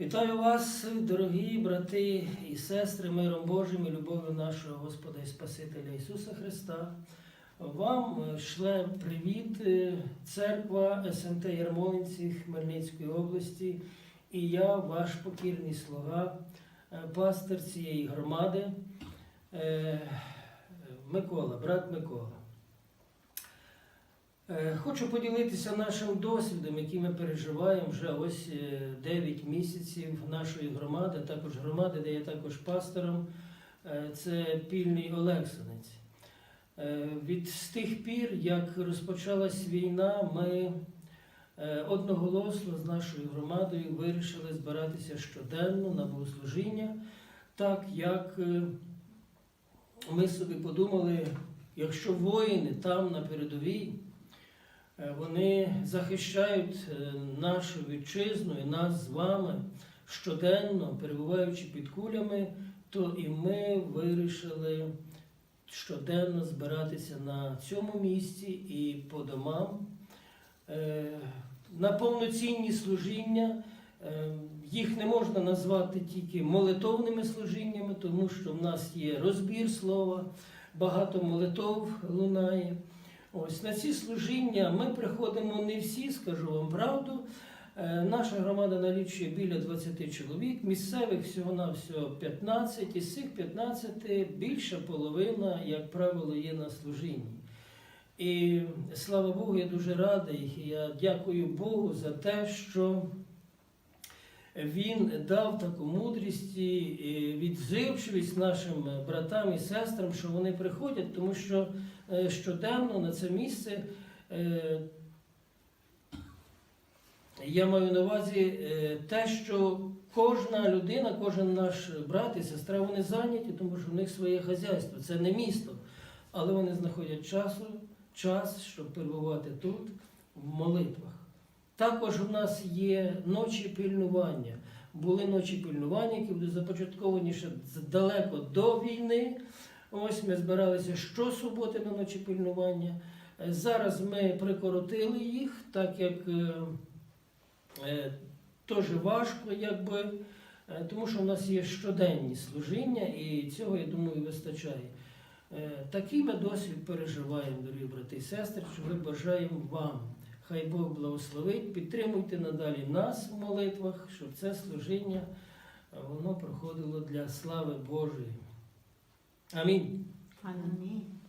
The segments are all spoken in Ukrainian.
Вітаю вас, дорогі брати і сестри, миром Божим і любов'ю нашого Господа і Спасителя Ісуса Христа. Вам шле привіт е, церква СМТ Ярмолинці Хмельницької області і я, ваш покірний слуга, е, пастир цієї громади е, Микола, брат Микола. Е, Хочу поділитися нашим досвідом, який ми переживаємо вже ось е, 9 місяців нашої громади, також громади, де я також пастором. Е, Це пільний Олексанець. Е, Від з тих пір, як розпочалась війна, ми е, одноголосно з нашою громадою вирішили збиратися щоденно на богослужіння, так як е, ми собі подумали, якщо воїни там на передовій, Е, Вони захищають е, нашу вітчизну і нас з вами щоденно, перебуваючи під кулями, то і ми вирішили щоденно збиратися на цьому місці і по домам. Е, На повноцінні служіння. Е, Їх не можна назвати тільки молитовними служіннями, тому що в нас є розбір слова, багато молитов лунає. Ось на ці служіння ми приходимо не всі, скажу вам правду. Е, Наша громада налічує біля 20 чоловік, місцевих всього-навсього 15, із цих 15 більша половина, як правило, є на служінні. І слава Богу, я дуже радий. Я дякую Богу за те, що він дав таку мудрість і відзивчивість нашим братам і сестрам, що вони приходять, тому що е, щоденно на це місце е, я маю на увазі е, те, що кожна людина, кожен наш брат і сестра, вони зайняті, тому що в них своє хазяйство, це не місто. Але вони знаходять часу, час, щоб перебувати тут, в молитвах. Також у нас є ночі пильнування. Були ночі пильнування, які були започатковані ще далеко до війни. Ось ми збиралися щосуботи на ночі пильнування. Зараз ми прикоротили їх, так як е, е, важко, якби, е, тому що в нас є щоденні служіння, і цього, я думаю, вистачає. Е, Такий ми досвід переживаємо, дорогі брати і сестри, що ми бажаємо вам. Хай Бог благословить, підтримуйте надалі нас в молитвах, щоб це служіння е, воно проходило для слави Божої. Амінь. Амінь.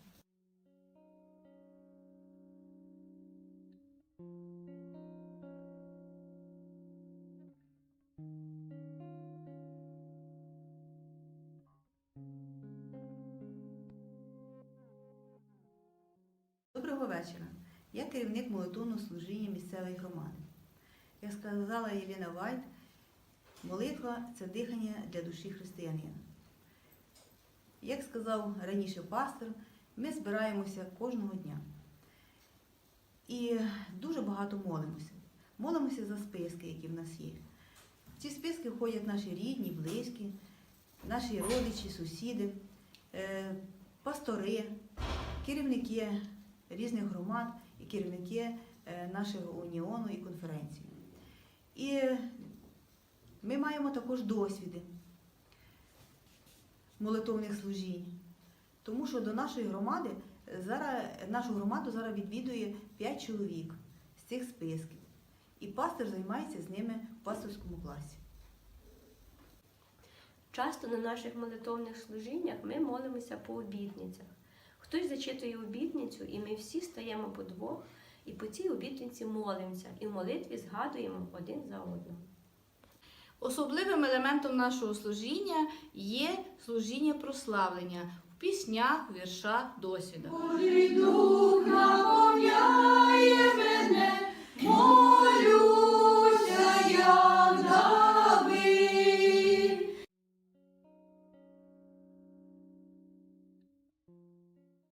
Доброго вечора. Я керівник молитовного служіння місцевої громади. Як сказала Єліна Вальд, молитва це дихання для душі християнина. Як сказав раніше пастор, ми збираємося кожного дня. І дуже багато молимося. Молимося за списки, які в нас є. В ці списки входять наші рідні, близькі, наші родичі, сусіди, е, пастори, керівники різних громад і керівники е, нашого уніону і конференції. І ми маємо також досвіди молитовних служінь. Тому що до нашої громади е, зараз нашу громаду зараз відвідує 5 чоловік з цих списків. І пастор займається з ними в пасторському класі. Часто на наших молитовних служіннях ми молимося по обітницях. Хтось зачитує обітницю, і ми всі стаємо по двох, і по цій обітниці молимося, і в молитві згадуємо один за одним. Особливим елементом нашого служіння є служіння прославлення в піснях, віршах, досвідах. Божий дух наповняє мене, молю